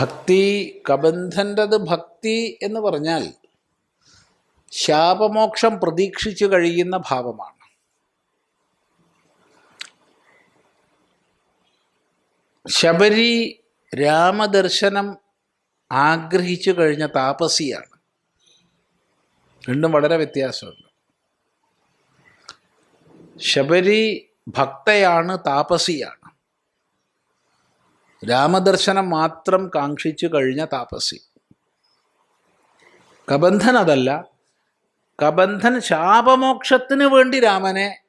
ഭക്തി കബന്ധന്റെത് ഭക്തി എന്ന് പറഞ്ഞാൽ ശാപമോക്ഷം പ്രതീക്ഷിച്ചു കഴിയുന്ന ഭാവമാണ്. ശബരി രാമദർശനം ആഗ്രഹിച്ചു കഴിഞ്ഞ താപസിയാണ്. രണ്ടും വളരെ വ്യത്യാസമുണ്ട്. ശബരി ഭക്തയാണ് താപസിയാണ്. രാമദർശനം മാത്രം കാക്ഷിച്ചു കഴിഞ്ഞ താപസി. കബന്ധൻ അതല്ല. കബന്ധൻ ശാപമോക്ഷത്തിന് വേണ്ടി രാമനെ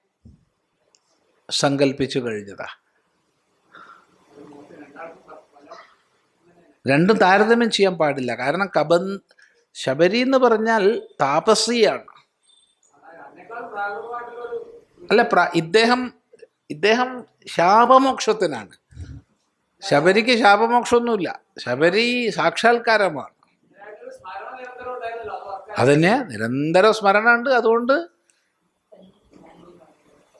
സങ്കല്പിച്ചു കഴിഞ്ഞതാ. രണ്ടും താരതമ്യം ചെയ്യാൻ പാടില്ല. കാരണം കബൻ ശബരി എന്ന് പറഞ്ഞാൽ താപസിയാണ്. അല്ല ഇദ്ദേഹം ഇദ്ദേഹം ശാപമോക്ഷത്തിനാണ്. ശബരിക്ക് ശാപമോക്ഷമൊന്നുമില്ല. ശബരി സാക്ഷാത്കാരമാണ്. അതന്നെ നിരന്തര സ്മരണമുണ്ട് അതുകൊണ്ട്.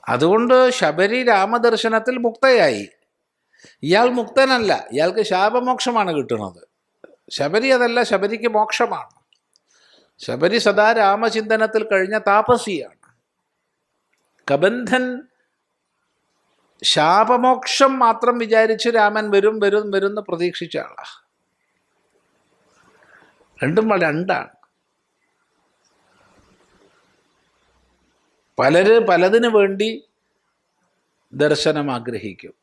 അതുകൊണ്ട് ശബരി രാമദർശനത്തിൽ മുക്തയായി. ഇയാൾ മുക്തനല്ല ഇയാൾക്ക് ശാപമോക്ഷമാണ് കിട്ടുന്നത്. ശബരി അതല്ല ശബരിക്ക് മോക്ഷമാണ്. ശബരി സദാ രാമചിന്തനത്തിൽ കഴിഞ്ഞ താപസിയാണ്. കബന്ധൻ ശാപമോക്ഷം മാത്രം വിചാരിച്ച് രാമൻ വരും വരും വരും എന്ന് പ്രതീക്ഷിച്ച ആളാ. രണ്ടും രണ്ടാണ്. പലര് പലതിനു വേണ്ടി ദർശനം ആഗ്രഹിക്കും.